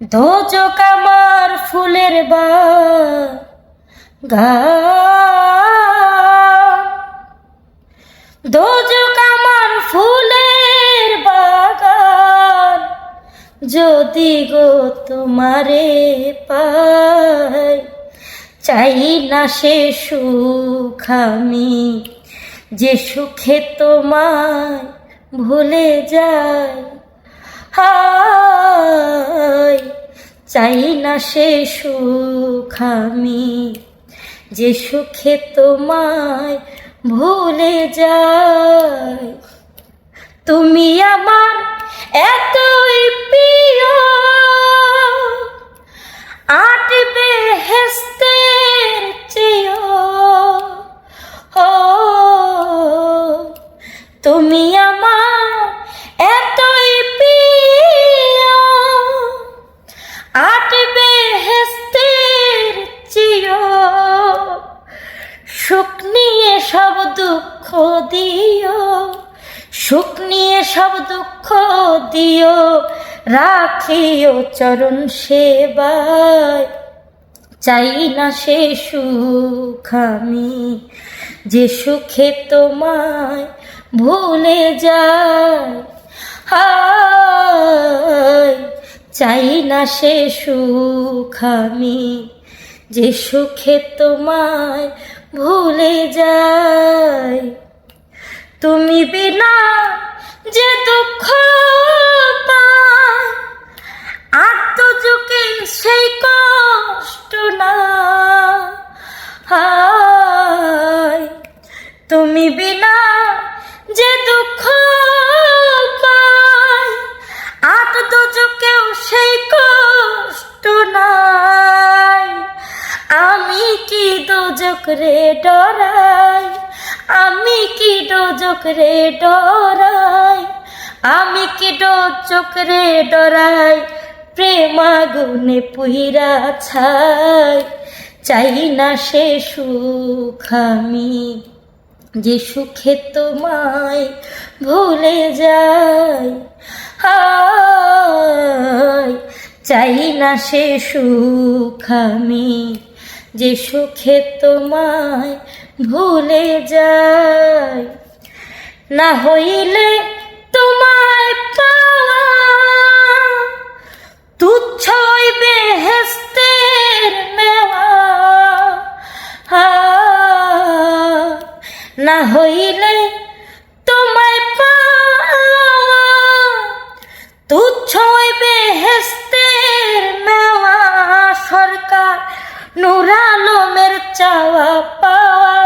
দোজক আমার ফুলের বাগান দোজক আমার ফুলের বাগান যদি গো তোমারে পাই, চাই না সে সুখ আমি, যে সুখে তোমায় ভুলে যায় হায়, চাই না সে সুখ আমি। যে সুখে তোমায় ভুলে যায় তুমি আমার এতই প্রিয়। আট বেহেস্তের চেয়েও, ও, তুমি আমার দুঃখ দিও, সুখ নিয়ে সব দুঃখ দিও, রাখিও চরণ সেবায়। চাই না সে সুখ আমি, যে সুখে তোমায় ভুলে যায় চাই না সে সুখ আমি, যে সুখে তোমায় ভুলে যায় তুমি বিনা যে দুঃখ কি দোজক রে ডরাই। আমি কি ডোজক রে ডরাই? আমি কি ডোজক রে ডরাই? প্রেমাগুনে পুহিরা ছাই। চাই না সে সুখ আমি, যে সুখে তোমায় ভুলে যাই। হায় চাই না সে সুখ আমি যে সুখে তোমায় ভুলে যায় না হইলে তোমায় পাওয়া তুচ্ছ হইবে হেস্তের মেওয়া। না হইলে তোমায় পাওয়া তুচ্ছ হইবে হেস্তের মেওয়া। সরকার নুরালমের চাওয়া পাওয়া,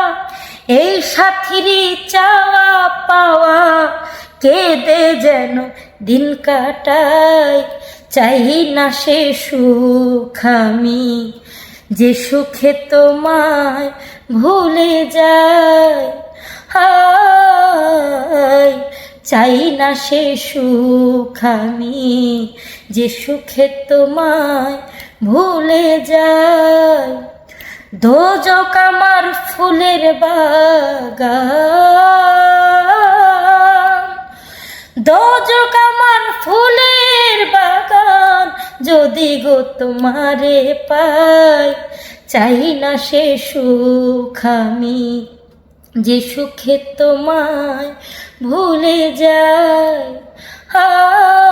এই সাথীরই চাওয়া পাওয়া, কেঁদে যেন দিন কাটাই চাই না সে সুখ আমি, যে সুখে তোমায় ভুলে যায়। হায়, চাই না সে সুখ আমি, যে সুখে তোমায় ভুলে যায়। দোজক আমার ফুলের বাগান। দোজক আমার ফুলের বাগান, যদি গো তোমারে পাই, চাই না সে সুখ আমি। যে সুখে তোমায় ভুলে যায় হায়